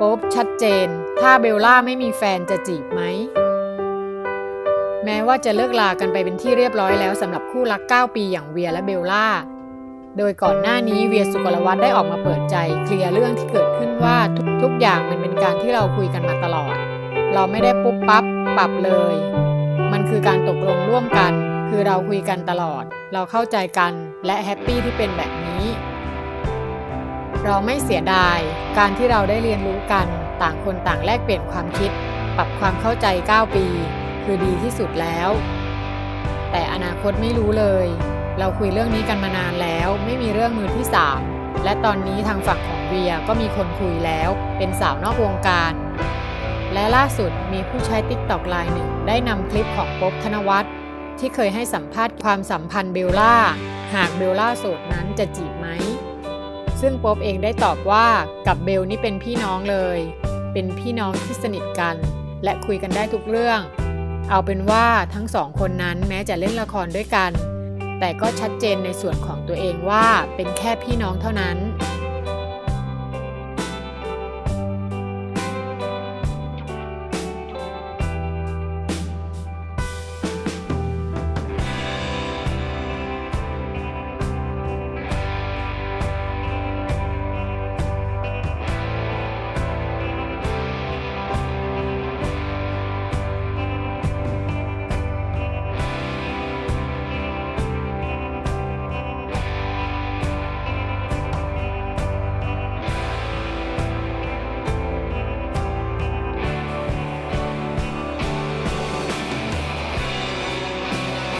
ป๊บชัดเจน ถ้าเบลล่าไม่มีแฟนจะจีบไหม แม้ว่าจะเลิกลากันไปเป็นที่เรียบร้อยแล้วสำหรับคู่รัก 9 ปีอย่างเวียและเบลล่า โดยก่อนหน้านี้เวียสุกลวัฒน์ได้ออกมาเปิดใจ เคลียร์เรื่องที่เกิดขึ้นว่าทุกทุกอย่างมันเป็นการที่เราคุยกันมาตลอด เราไม่ได้ปุ๊บปั๊บปรับเลย มันคือการตกลงร่วมกัน คือเราคุยกันตลอด เราเข้าใจกันและแฮปปี้ที่เป็นแบบ เราไม่เสียดาย การที่เราได้เรียนรู้กัน ต่างคนต่างแลกเปลี่ยนความคิด ปรับความเข้าใจ 9 ปี คือดีที่สุดแล้ว แต่อนาคตไม่รู้เลย เราคุยเรื่องนี้กันมานานแล้ว ไม่มีเรื่องมือที่ 3 และตอนนี้ทางฝั่งของเวียก็มีคนคุยแล้ว เป็นสาวนอกวงการ และล่าสุดมีผู้ใช้ติ๊กตอกไลน์หนึ่งได้นำคลิปของป๊บธนวัฒน์ที่เคยให้สัมภาษณ์ความสัมพันธ์เบลล่า หากเบลล่าโสดนั้นจะจีบไหม ซึ่งป๊บเองได้ตอบว่ากับเบลนี่เป็นพี่น้องเลย เป็นพี่น้องที่สนิทกัน และคุยกันได้ทุกเรื่อง เอาเป็นว่าทั้งสองคนนั้นแม้จะเล่นละครด้วยกัน แต่ก็ชัดเจนในส่วนของตัวเองว่าเป็นแค่พี่น้องเท่านั้น